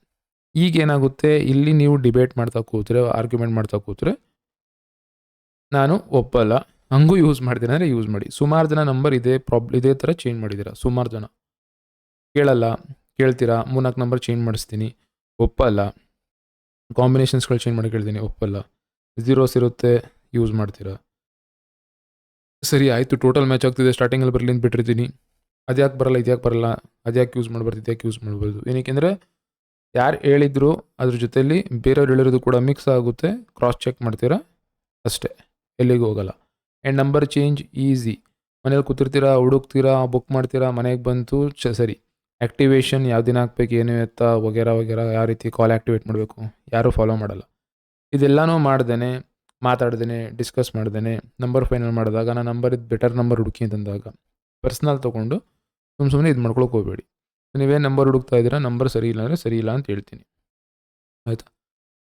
ಈಗ ಏನಾಗುತ್ತೆ ಇಲ್ಲಿ ನೀವು ಡಿಬೇಟ್ ಮಾಡ್ತಾ ಕೂತ್ರೆ ಆರ್ಗ್ಯುಮೆಂಟ್ ಮಾಡ್ತಾ ಕೂತ್ರೆ, ನಾನು ಒಪ್ಪಲ್ಲ. ಹಂಗೂ ಯೂಸ್ ಮಾಡ್ತೀನಿ ಅಂದರೆ ಯೂಸ್ ಮಾಡಿ. ಸುಮಾರು ಜನ ನಂಬರ್ ಇದೇ ಪ್ರಾಬ್ ಇದೇ ಥರ ಚೇಂಜ್ ಮಾಡಿದ್ದೀರಾ ಸುಮಾರು ಜನ. ಕೇಳಲ್ಲ, ಕೇಳ್ತೀರಾ? ಮೂರ್ನಾಲ್ಕು ನಂಬರ್ ಚೇಂಜ್ ಮಾಡಿಸ್ತೀನಿ. ಒಪ್ಪಲ್ಲ. ಕಾಂಬಿನೇಷನ್ಸ್ಗಳು ಚೇಂಜ್ ಮಾಡಿ ಕೇಳ್ತೀನಿ. ಒಪ್ಪಲ್ಲ. ಝೀರೋಸ್ ಇರುತ್ತೆ ಯೂಸ್ ಮಾಡ್ತೀರಾ? ಸರಿ, ಆಯಿತು. ಟೋಟಲ್ ಮ್ಯಾಚ್ ಆಗ್ತಿದೆ. ಸ್ಟಾರ್ಟಿಂಗಲ್ಲಿ ಬರಲಿ ಅಂತ ಬಿಟ್ಟಿರ್ತೀನಿ. ಅದ್ಯಾಕೆ ಬರಲ್ಲ, ಇದ್ಯಾಕೆ ಬರಲ್ಲ? ಅದ್ಯಾಕೆ ಯೂಸ್ ಮಾಡ್ಬಾರ್ದು, ಇದ್ಯಾಕೆ ಯೂಸ್ ಮಾಡ್ಬೋದು ಏನಕ್ಕೆಂದರೆ, ಯಾರು ಹೇಳಿದ್ರು ಅದ್ರ ಜೊತೆಯಲ್ಲಿ ಬೇರೆಯವ್ರು ಹೇಳಿರೋದು ಕೂಡ ಮಿಕ್ಸ್ ಆಗುತ್ತೆ. ಕ್ರಾಸ್ ಚೆಕ್ ಮಾಡ್ತೀರಾ? ಅಷ್ಟೇ. ಎಲ್ಲಿಗೂ ಹೋಗಲ್ಲ. ಆ್ಯಂಡ್ ನಂಬರ್ ಚೇಂಜ್ ಈಸಿ ಮನೇಲಿ ಕೂತಿರ್ತೀರಾ, ಹುಡುಕ್ತೀರಾ ಬುಕ್ ಮಾಡ್ತೀರಾ, ಮನೆಗೆ ಬಂತು ಚ, ಸರಿ. ಆ್ಯಕ್ಟಿವೇಷನ್ ಯಾವ ದಿನ ಹಾಕ್ಬೇಕು, ಏನು ಎತ್ತ, ವಗೇರ ವಗೇರ, ಯಾವ ರೀತಿ ಕಾಲ್ ಆ್ಯಕ್ಟಿವೇಟ್ ಮಾಡಬೇಕು, ಯಾರೂ ಫಾಲೋ ಮಾಡಲ್ಲ. ಇದೆಲ್ಲನೂ ಮಾಡ್ದೇ ಮಾತಾಡ್ದೇನೆ ಡಿಸ್ಕಸ್ ಮಾಡ್ದೇ ನಂಬರ್ ಫೈನಲ್ ಮಾಡಿದಾಗ ನಾನು ನಂಬರ್ ಇದು ಬೆಟರ್ ನಂಬರ್ ಹುಡುಕಿ ಅಂತಂದಾಗ ಪರ್ಸ್ನಲ್ ತೊಗೊಂಡು ಸುಮ್ಮ ಸುಮ್ಮನೆ ಇದು ಮಾಡ್ಕೊಳಕ್ಕೆ ಹೋಗಬೇಡಿ. ನೀವೇನು ನಂಬರ್ ಹುಡುಕ್ತಾ ಇದ್ದೀರಾ ನಂಬರ್ ಸರಿ ಇಲ್ಲ ಅಂದರೆ ಸರಿ ಇಲ್ಲ ಅಂತ ಹೇಳ್ತೀನಿ. ಆಯಿತಾ?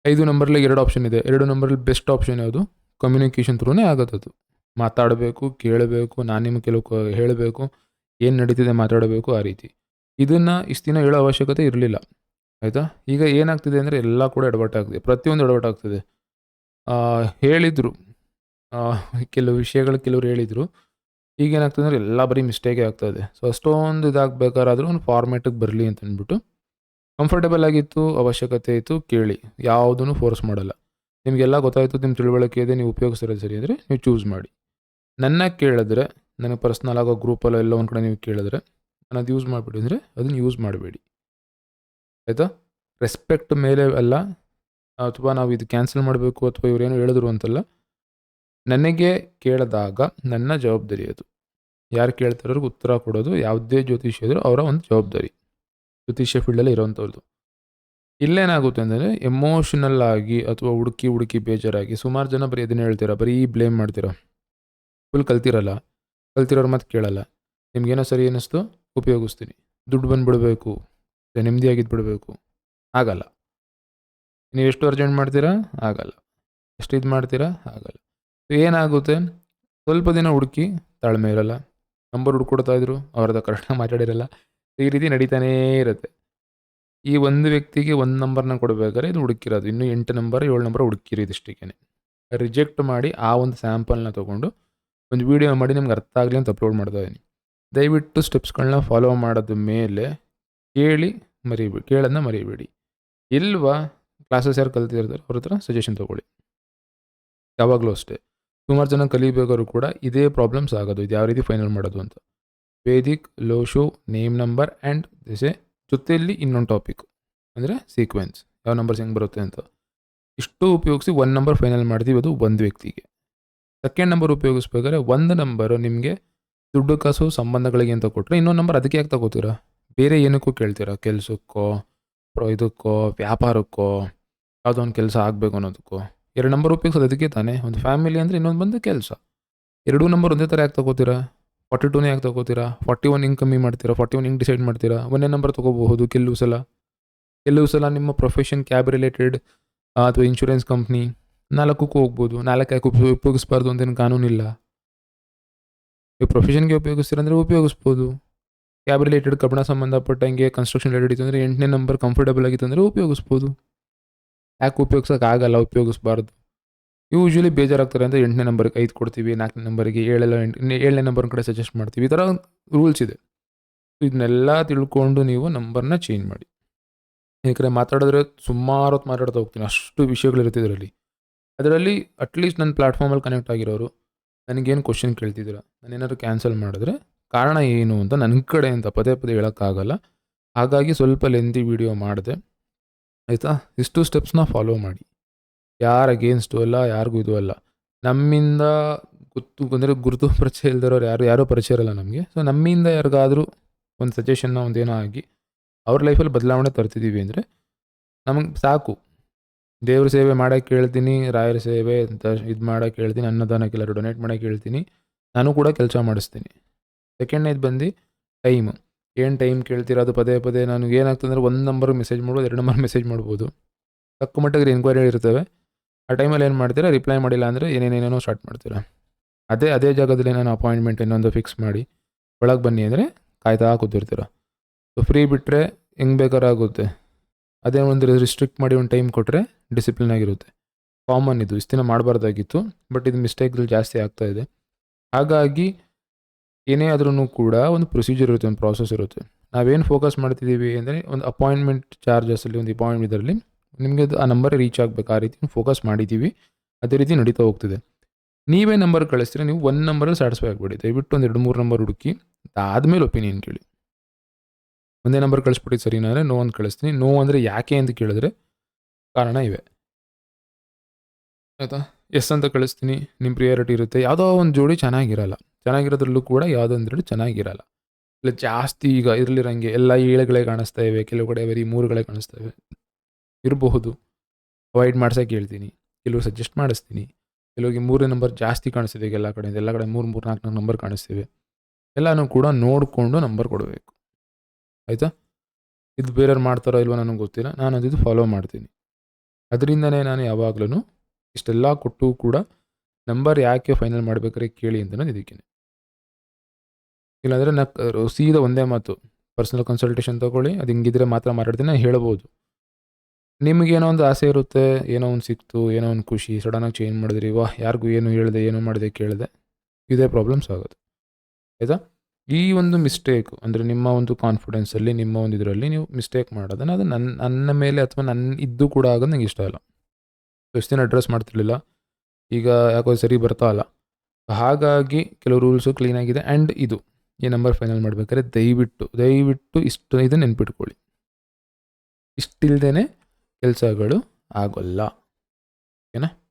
ಐದು ನಂಬರಲ್ಲಿ ಎರಡು ಆಪ್ಷನ್ ಇದೆ. ಎರಡು ನಂಬರಲ್ಲಿ ಬೆಸ್ಟ್ ಆಪ್ಷನ್ ಯಾವುದು? ಕಮ್ಯುನಿಕೇಷನ್ ಥ್ರೂನೇ ಆಗುತ್ತೆ ಅದು ಮಾತಾಡಬೇಕು, ಕೇಳಬೇಕು, ನಾನು ನಿಮ್ಗೆ ಕೆಲವು ಹೇಳಬೇಕು, ಏನು ನಡೀತಿದೆ ಮಾತಾಡಬೇಕು ಆ ರೀತಿ. ಇದನ್ನು ಇಷ್ಟು ದಿನ ಹೇಳೋ ಅವಶ್ಯಕತೆ ಇರಲಿಲ್ಲ, ಆಯಿತಾ? ಈಗ ಏನಾಗ್ತಿದೆ ಅಂದರೆ ಎಲ್ಲ ಕೂಡ ಎಡವಟ್ಟಾಗ್ತಿದೆ ಪ್ರತಿಯೊಂದು ಎಡವಟ್ಟಾಗ್ತಿದೆ ಹೇಳಿದರು ಕೆಲವು ವಿಷಯಗಳು ಕೆಲವ್ರು ಹೇಳಿದರು, ಈಗ ಏನಾಗ್ತದೆ ಅಂದರೆ ಎಲ್ಲ ಬರೀ ಮಿಸ್ಟೇಕೇ ಆಗ್ತದೆ ಸೊ ಅಷ್ಟೊಂದು ಇದಾಗಬೇಕಾದ್ರೂ ಒಂದು ಫಾರ್ಮೇಟಿಗೆ ಬರಲಿ ಅಂತ ಅಂದ್ಬಿಟ್ಟು ಕಂಫರ್ಟೇಬಲ್ ಆಗಿತ್ತು, ಅವಶ್ಯಕತೆ ಇತ್ತು, ಕೇಳಿ. ಯಾವುದನ್ನು ಫೋರ್ಸ್ ಮಾಡಲ್ಲ. ನಿಮಗೆಲ್ಲ ಗೊತ್ತಾಯಿತು ನಿಮ್ಮ ತಿಳುವಳಿಕೆ ಇದೆ, ನೀವು ಉಪಯೋಗಿಸ್ತಾರೆ ಸರಿ ಅಂದರೆ ನೀವು ಚೂಸ್ ಮಾಡಿ. ನನ್ನ ಕೇಳಿದ್ರೆ, ನನಗೆ ಪರ್ಸ್ನಲ್ ಆಗೋ ಗ್ರೂಪಲ್ಲೋ ಎಲ್ಲೋ ಒಂದು ಕಡೆ ನೀವು ಕೇಳಿದ್ರೆ, ನಾನು ಅದು ಯೂಸ್ ಮಾಡಿಬಿಡಿ. ಅಂದರೆ ಅದನ್ನು ಯೂಸ್ ಮಾಡಬೇಡಿ. ಆಯಿತಾ? ರೆಸ್ಪೆಕ್ಟ್ ಮೇಲೆ ಅಲ್ಲ, ಅಥವಾ ನಾವು ಇದು ಕ್ಯಾನ್ಸಲ್ ಮಾಡಬೇಕು ಅಥವಾ ಇವರೇನು ಹೇಳಿದ್ರು ಅಂತಲ್ಲ, ನನಗೆ ಕೇಳಿದಾಗ ನನ್ನ ಜವಾಬ್ದಾರಿ ಅದು. ಯಾರು ಕೇಳ್ತಾರೋರ್ಗೆ ಉತ್ತರ ಕೊಡೋದು, ಯಾವುದೇ ಜ್ಯೋತಿಷ್ಯ ಇದ್ರೂ ಅವರ ಒಂದು ಜವಾಬ್ದಾರಿ. ಜ್ಯೋತಿಷ್ಯ ಫೀಲ್ಡಲ್ಲಿ ಇರೋವಂಥವ್ರದ್ದು ಇಲ್ಲೇನಾಗುತ್ತೆ ಅಂದರೆ ಎಮೋಷನಲ್ ಆಗಿ ಅಥವಾ ಹುಡುಕಿ ಹುಡುಕಿ ಬೇಜಾರಾಗಿ ಸುಮಾರು ಜನ ಬರೀ ಅದನ್ನ ಹೇಳ್ತೀರಾ, ಬರೀ ಬ್ಲೇಮ್ ಮಾಡ್ತೀರಾ? ಫುಲ್ ಕಲ್ತಿರಲ್ಲ. ಕಲ್ತಿರೋರು ಮತ್ತೆ ಕೇಳಲ್ಲ. ನಿಮ್ಗೇನೋ ಸರಿ ಅನ್ನಿಸ್ತು, ಉಪಯೋಗಿಸ್ತೀನಿ. ದುಡ್ಡು ಬಂದುಬಿಡಬೇಕು. ನೆಮ್ಮದಿಯಾಗಿದ್ದು ಬಿಡಬೇಕು. ಆಗಲ್ಲ. ನೀವು ಎಷ್ಟು ಅರ್ಜೆಂಟ್ ಮಾಡ್ತೀರಾ? ಆಗಲ್ಲ. ಎಷ್ಟು ಇದು ಮಾಡ್ತೀರಾ? ಆಗಲ್ಲ. ಏನಾಗುತ್ತೆ? ಸ್ವಲ್ಪ ದಿನ ಹುಡುಕಿ ತಾಳ್ಮೆ ಇರಲ್ಲ. ನಂಬರ್ ಹುಡ್ಕೊಡ್ತಾ ಇದ್ರು ಅವ್ರದ್ದು ಕರೆಕ್ಟಾಗಿ ಮಾತಾಡಿರಲ್ಲ. ಈ ರೀತಿ ನಡೀತಾನೇ ಇರುತ್ತೆ. ಈ ಒಂದು ವ್ಯಕ್ತಿಗೆ ಒಂದು ನಂಬರ್ನ ಕೊಡಬೇಕಾದ್ರೆ ಇದು ಹುಡುಕಿರೋದು. ಇನ್ನೂ ಎಂಟು ನಂಬರ್, ಏಳು ನಂಬರ್ ಹುಡುಕಿರೋದು ಇದಿಷ್ಟಕ್ಕೆ ರಿಜೆಕ್ಟ್ ಮಾಡಿ ಆ ಒಂದು ಸ್ಯಾಂಪಲ್ನ ತೊಗೊಂಡು ಒಂದು ವೀಡಿಯೋ ಮಾಡಿ ನಿಮ್ಗೆ ಅರ್ಥ ಆಗಲಿ ಅಂತ ಅಪ್ಲೋಡ್ ಮಾಡ್ತಾ ಇದ್ದೀನಿ. ದಯವಿಟ್ಟು ಸ್ಟೆಪ್ಸ್ಗಳನ್ನ ಫಾಲೋ ಮಾಡೋದ ಮೇಲೆ ಕೇಳಿ ಮರಿಬೇಡಿ ಕೇಳೋದನ್ನ ಮರಿಬೇಡಿ. ಇಲ್ವಾ ಕ್ಲಾಸಸ್ ಯಾರು ಕಲ್ತಿರ್ತಾರೆ ಅವ್ರ ಹತ್ರ ಸಜೆಷನ್ ತೊಗೊಳ್ಳಿ. ಯಾವಾಗಲೂ ಅಷ್ಟೇ. ಸುಮಾರು ಜನ ಕಲಿಬೇಕಾದ್ರು ಕೂಡ ಇದೇ ಪ್ರಾಬ್ಲಮ್ಸ್ ಆಗೋದು, ಇದು ಯಾವ ರೀತಿ ಫೈನಲ್ ಮಾಡೋದು ಅಂತ. Vedic lo shu name number and ದಿಸೆ ಜೊತೆಯಲ್ಲಿ ಇನ್ನೊಂದು ಟಾಪಿಕ್ ಅಂದರೆ ಸೀಕ್ವೆನ್ಸ್ ಯಾವ ನಂಬರ್ಸ್ ಹೆಂಗೆ ಬರುತ್ತೆ ಅಂತ. ಇಷ್ಟು ಉಪಯೋಗಿಸಿ ಒನ್ ನಂಬರ್ ಫೈನಲ್ ಮಾಡ್ತೀವಿ ಅದು ಒಂದು ವ್ಯಕ್ತಿಗೆ. ಸೆಕೆಂಡ್ ನಂಬರ್ ಉಪಯೋಗಿಸ್ಬೇಕಾದ್ರೆ ಒಂದು ನಂಬರು ನಿಮಗೆ ದುಡ್ಡು ಕಾಸು ಸಂಬಂಧಗಳಿಗೆ ಅಂತ ಕೊಟ್ಟರೆ ಇನ್ನೊಂದು ನಂಬರ್ ಅದಕ್ಕೆ ಯಾಕೆ ತಗೋತೀರಾ? ಬೇರೆ ಏನಕ್ಕೂ ಕೇಳ್ತೀರಾ? ಕೆಲಸಕ್ಕೋ ಇದಕ್ಕೋ, ವ್ಯಾಪಾರಕ್ಕೋ ಯಾವುದೋ ಕೆಲಸ ಆಗಬೇಕು ಅನ್ನೋದಕ್ಕೋ. ಎರಡು ನಂಬರ್ ಉಪಯೋಗಿಸೋದು ಅದಕ್ಕೆ ತಾನೇ? ಒಂದು ಫ್ಯಾಮಿಲಿ ಅಂದರೆ ಇನ್ನೊಂದು ಬಂದು ಕೆಲಸ. ಎರಡೂ ನಂಬರ್ ಒಂದೇ ಥರ ಯಾಕೆ ತಗೋತೀರಾ? ಫಾರ್ಟಿ ಟೂನೇ ಯಾಕೆ ತಗೋತೀರಾ? ಫಾರ್ಟಿ ಒನ್ ಹಿಂಗೆ ಕಮ್ಮಿ ಮಾಡ್ತೀರಾ? ಫಾರ್ಟಿ ಒನ್ ಹಿಂಗೆ ಡಿಸೈಡ್ ಮಾಡ್ತೀರಾ? ಒಂದೇ ನಂಬರ್ ತೊಗೋಬಹುದು ಕೆಲವು ಸಲ. ಕೆಲವು ಸಲ ನಿಮ್ಮ ಪ್ರೊಫೆಷನ್ ಕ್ಯಾಬ್ ರಿಲೇಟೆಡ್ ಅಥವಾ ಇನ್ಶೂರೆನ್ಸ್ ಕಂಪ್ನಿ ನಾಲ್ಕಕ್ಕೂ ಹೋಗ್ಬೋದು. ನಾಲ್ಕು ಯಾಕೆ ಉಪಯೋ, ಉಪಯೋಗಿಸ್ಬಾರ್ದು ಅಂತೇನು ಕಾನೂನಿಲ್ಲ ನೀವು ಪ್ರೊಫೆಷನ್ಗೆ ಉಪಯೋಗಿಸ್ತೀರಂದ್ರೆ ಉಪಯೋಗಿಸ್ಬೋದು. ಕ್ಯಾಬ್ ರಿಲೇಟೆಡ್ ಕಬ್ಬಣ ಸಂಬಂಧಪಟ್ಟಂಗೆ ಕನ್ಸ್ಟ್ರಕ್ಷನ್ ರಿಲೇಟೆಡ್ ಇತ್ತು ಅಂದರೆ ಎಂಟನೇ ನಂಬರ್ ಕಂಫರ್ಟಬಲ್ ಆಗಿತ್ತು ಅಂದರೆ ಉಪಯೋಗಿಸ್ಬೋದು. ಯಾಕೆ ಉಪಯೋಗಿಸೋಕೆ ಆಗಲ್ಲ, ಉಪಯೋಗಿಸ್ಬಾರ್ದು. ಯೂಶ್ವಲಿ ಬೇಜಾರಾಗ್ತಾರೆ ಅಂದರೆ ಎಂಟನೇ ನಂಬರ್ಗೆ ಐದು ಕೊಡ್ತೀವಿ, ನಾಲ್ಕನೇ ನಂಬರ್ಗೆ ಏಳೆಲ್ಲ ಎಂಟು ಏಳನೇ ನಂಬರ್ ಕಡೆ ಸಜೆಸ್ಟ್ ಮಾಡ್ತೀವಿ. ಈ ಥರ ರೂಲ್ಸ್ ಇದೆ. ಇದನ್ನೆಲ್ಲ ತಿಳ್ಕೊಂಡು ನೀವು ನಂಬರ್ನ ಚೇಂಜ್ ಮಾಡಿ. ಯಾಕಂದರೆ ಮಾತಾಡಿದ್ರೆ ಸುಮಾರು ಹೊತ್ತು ಮಾತಾಡ್ತಾ ಹೋಗ್ತೀನಿ. ಅಷ್ಟು ವಿಷಯಗಳಿರುತ್ತೆ ಇದರಲ್ಲಿ. ಅದರಲ್ಲಿ ಅಟ್ಲೀಸ್ಟ್ ನನ್ನ ಪ್ಲ್ಯಾಟ್ಫಾರ್ಮಲ್ಲಿ ಕನೆಕ್ಟ್ ಆಗಿರೋರು ನನಗೇನು ಕ್ವಶನ್ ಕೇಳ್ತಿದ್ದೀರ ನಾನು ಏನಾದ್ರು ಕ್ಯಾನ್ಸಲ್ ಮಾಡಿದ್ರೆ ಕಾರಣ ಏನು ಅಂತ ನನ್ನ ಕಡೆ ಅಂತ ಪದೇ ಪದೇ ಹೇಳೋಕ್ಕಾಗಲ್ಲ. ಹಾಗಾಗಿ ಸ್ವಲ್ಪ ಲೆಂದಿ ವಿಡಿಯೋ ಮಾಡಿದೆ. ಆಯಿತಾ? ಇಷ್ಟು ಸ್ಟೆಪ್ಸ್ನ ಫಾಲೋ ಮಾಡಿ. ಯಾರ ಅಗೇನ್ಸ್ಟು ಅಲ್ಲ, ಯಾರಿಗೂ ಇದು ಅಲ್ಲ. ನಮ್ಮಿಂದ ಗೊತ್ತು ಅಂದರೆ ಗುರುತು ಪರಿಚಯ ಇಲ್ದಿರೋರು ಯಾರು, ಯಾರೂ ಪರಿಚಯ ಇರಲ್ಲ ನಮಗೆ. ಸೊ ನಮ್ಮಿಂದ ಯಾರಿಗಾದರೂ ಒಂದು ಸಜೆಷನ್ನ ಒಂದೇನೋ ಆಗಿ, ಅವ್ರ ಲೈಫಲ್ಲಿ ಬದಲಾವಣೆ ತರ್ತಿದ್ದೀವಿ ಅಂದರೆ ನಮಗೆ ಸಾಕು. ದೇವ್ರ ಸೇವೆ ಮಾಡೋಕ್ಕೆ ಕೇಳ್ತೀನಿ, ರಾಯರ ಸೇವೆ ಅಂತ ಇದು ಮಾಡೋಕ್ಕೆ ಹೇಳ್ತೀನಿ ಅನ್ನದಾನಕ್ಕೆಲ್ಲರೂ ಡೊನೇಟ್ ಮಾಡೋಕ್ಕೆ ಹೇಳ್ತೀನಿ ನಾನು ಕೂಡ ಕೆಲಸ ಮಾಡಿಸ್ತೀನಿ. ಸೆಕೆಂಡ್ನೇದು ಬಂದು ಟೈಮ್ ಏನು ಟೈಮ್ ಕೇಳ್ತೀರ? ಅದು ಪದೇ ಪದೇ ನಾನು ಅಂದರೆ ಒಂದು ನಂಬರ್ ಮೆಸೇಜ್ ಮಾಡ್ಬೋದು, ಎರಡು ನಂಬರ್ ಮೆಸೇಜ್ ಮಾಡ್ಬೋದು. ತಕ್ಕ ಮಟ್ಟಿಗೆ ಎನ್ಕ್ವೈರಿ ಇರ್ತವೆ. ಆ ಟೈಮಲ್ಲಿ ಏನು ಮಾಡ್ತೀರಾ? ರಿಪ್ಲೈ ಮಾಡಿಲ್ಲ ಅಂದರೆ ಏನೇನೇನೋ ಸ್ಟಾರ್ಟ್ ಮಾಡ್ತೀರಾ. ಅದೇ ಅದೇ ಜಾಗದಲ್ಲಿ ನಾನು ಅಪಾಯಿಂಟ್ಮೆಂಟ್ ಇನ್ನೊಂದು ಫಿಕ್ಸ್ ಮಾಡಿ, ಒಳಗೆ ಬನ್ನಿ ಅಂದರೆ ಕಾಯ್ತಾ ಕೂತಿರ್ತೀರ. ಸೊ ಫ್ರೀ ಬಿಟ್ಟರೆ ಹೆಂಗೆ ಆಗುತ್ತೆ. ಅದೇ ಒಂದು ರಿಸ್ಟ್ರಿಕ್ಟ್ ಮಾಡಿ ಒಂದು ಟೈಮ್ ಕೊಟ್ಟರೆ ಡಿಸಿಪ್ಲಿನ್ ಆಗಿರುತ್ತೆ. ಕಾಮನ್ ಇದು. ಇಷ್ಟು ದಿನ ಮಾಡಬಾರ್ದಾಗಿತ್ತು ಬಟ್ ಇದು ಮಿಸ್ಟೇಕ್ಗಳು ಜಾಸ್ತಿ ಆಗ್ತಾ ಇದೆ. ಹಾಗಾಗಿ ಏನೇ ಆದ್ರೂ ಕೂಡ ಒಂದು ಪ್ರೊಸೀಜರ್ ಇರುತ್ತೆ, ಒಂದು ಪ್ರಾಸೆಸ್ ಇರುತ್ತೆ. ನಾವೇನು ಫೋಕಸ್ ಮಾಡ್ತಿದ್ದೀವಿ ಅಂದರೆ ಒಂದು ಅಪಾಯಿಂಟ್ಮೆಂಟ್ ಚಾರ್ಜಸಲ್ಲಿ ಒಂದು ಅಪಾಯಿಂಟ್ ಇದರಲ್ಲಿ ನಿಮಗೆ ಅದು ಆ ನಂಬರ್ ರೀಚ್ ಆಗಬೇಕು. ಆ ರೀತಿ ಫೋಕಸ್ ಮಾಡಿದ್ದೀವಿ. ಅದೇ ರೀತಿ ನಡೀತಾ ಹೋಗ್ತಿದೆ. ನೀವೇ ನಂಬರ್ ಕಳಿಸ್ತೀರ, ನೀವು ಒಂದು ನಂಬರಲ್ಲಿ ಸ್ಯಾಟಿಸ್ಫೈ ಆಗಿಬಿಡಿ. ದಯವಿಟ್ಟು ಒಂದು ಎರಡು ಮೂರು ನಂಬರ್ ಹುಡುಕಿ, ಅದಾದಮೇಲೆ ಒಪಿನಿಯನ್ ಕೇಳಿ. ಒಂದೇ ನಂಬರ್ ಕಳಿಸ್ಬಿಟ್ಟು ಸರಿ ಅಂದರೆ ನೋ ಅಂತ ಕಳಿಸ್ತೀನಿ. ನೋ ಅಂದರೆ ಯಾಕೆ ಅಂತ ಕೇಳಿದ್ರೆ ಕಾರಣ ಇವೆ. ಆಯಿತಾ? ಎಸ್ ಅಂತ ಕಳಿಸ್ತೀನಿ. ನಿಮ್ಮ ಪ್ರಿಯಾರಿಟಿ ಇರುತ್ತೆ. ಯಾವುದೋ ಒಂದು ಜೋಡಿ ಚೆನ್ನಾಗಿರಲ್ಲ. ಚೆನ್ನಾಗಿರೋದ್ರಲ್ಲೂ ಕೂಡ ಯಾವುದೋ ಒಂದೆರಡು ಚೆನ್ನಾಗಿರಲ್ಲ. ಇಲ್ಲ ಜಾಸ್ತಿ ಈಗ ಇರಲಿರಂಗೆ ಎಲ್ಲ ಏಳುಗಳೇ ಕಾಣಿಸ್ತಾ ಇವೆ. ಕೆಲವು ಕಡೆ ಬರೀ ಮೂರುಗಳೇ ಕಾಣಿಸ್ತಾ ಇವೆ. ಇರಬಹುದು. ಅವಾಯ್ಡ್ ಮಾಡ್ಸೋಕೆ ಹೇಳ್ತೀನಿ ಕೆಲವು ಸಜೆಸ್ಟ್ ಮಾಡಿಸ್ತೀನಿ. ಕೆಲವರಿಗೆ ಮೂರೇ ನಂಬರ್ ಜಾಸ್ತಿ ಕಾಣಿಸ್ತಿದೆ ಎಲ್ಲ ಕಡೆ. ಎಲ್ಲ ಕಡೆ ಮೂರು ಮೂರು ನಾಲ್ಕು ನಾಲ್ಕು ನಂಬರ್ ಕಾಣಿಸ್ತಿವೆ. ಎಲ್ಲನೂ ಕೂಡ ನೋಡಿಕೊಂಡು ನಂಬರ್ ಕೊಡಬೇಕು. ಆಯಿತಾ? ಇದು ಬೇರೆಯವ್ರು ಮಾಡ್ತಾರೋ ಇಲ್ವೋ ನನಗೆ ಗೊತ್ತಿಲ್ಲ. ನಾನು ಅದಿದ್ದು ಫಾಲೋ ಮಾಡ್ತೀನಿ. ಅದರಿಂದನೇ ನಾನು ಯಾವಾಗಲೂ ಇಷ್ಟೆಲ್ಲ ಕೊಟ್ಟು ಕೂಡ ನಂಬರ್ ಯಾಕೆ ಫೈನಲ್ ಮಾಡ್ಬೇಕಾದ್ರೆ ಕೇಳಿ ಅಂತ ನಾನು ಇದಕ್ಕೆ. ಇಲ್ಲಾಂದರೆ ನಾ ಸೀದಾ ಒಂದೇ ಮಾತು. ಪರ್ಸನಲ್ ಕನ್ಸಲ್ಟೇಷನ್ ತೊಗೊಳ್ಳಿ, ಅದು ಹಿಂಗಿದ್ರೆ ಮಾತ್ರ ಮಾತಾಡ್ತೀನಿ, ನಾನು ಹೇಳ್ಬೋದು. ನಿಮಗೇನೋ ಒಂದು ಆಸೆ ಇರುತ್ತೆ, ಏನೋ ಒಂದು ಸಿಕ್ತು, ಏನೋ ಒಂದು ಖುಷಿ ಸಡನ್ನಾಗಿ ಚೇಂಜ್ ಮಾಡಿದ್ರಿ ವಾ ಯಾರಿಗೂ ಏನು ಹೇಳಿದೆ, ಏನು ಮಾಡಿದೆ ಕೇಳಿದೆ, ಇದೇ ಪ್ರಾಬ್ಲಮ್ಸ್ ಆಗೋದು ಆಯಿತಾ? ಈ ಒಂದು ಮಿಸ್ಟೇಕ್ ಅಂದರೆ ನಿಮ್ಮ ಒಂದು ಕಾನ್ಫಿಡೆನ್ಸಲ್ಲಿ ನಿಮ್ಮ ಒಂದು ಇದರಲ್ಲಿ ನೀವು ಮಿಸ್ಟೇಕ್ ಮಾಡೋದನ್ನ ಅದು ನನ್ನ ನನ್ನ ಮೇಲೆ ಅಥವಾ ನನ್ನ ಇದ್ದು ಕೂಡ ಆಗೋದು ನಂಗೆ ಇಷ್ಟ ಇಲ್ಲ. ಎಷ್ಟು ದಿನ ಅಡ್ರೆಸ್ ಮಾಡ್ತಿರ್ಲಿಲ್ಲ. ಈಗ ಯಾಕೋ ಸರಿ ಬರ್ತಾ ಇಲ್ಲ. ಹಾಗಾಗಿ ಕೆಲವು ರೂಲ್ಸು ಕ್ಲೀನಾಗಿದೆ ಆ್ಯಂಡ್ ಇದು. ಈ ನಂಬರ್ ಫೈನಲ್ ಮಾಡಬೇಕಾದ್ರೆ ದಯವಿಟ್ಟು ದಯವಿಟ್ಟು ಇಷ್ಟು ಇದು ನೆನ್ಪಿಟ್ಕೊಳ್ಳಿ. ಇಷ್ಟಿಲ್ದೇ ಕೆಲಸಗಳು ಆಗೋಲ್ಲ. ಓಕೆನಾ?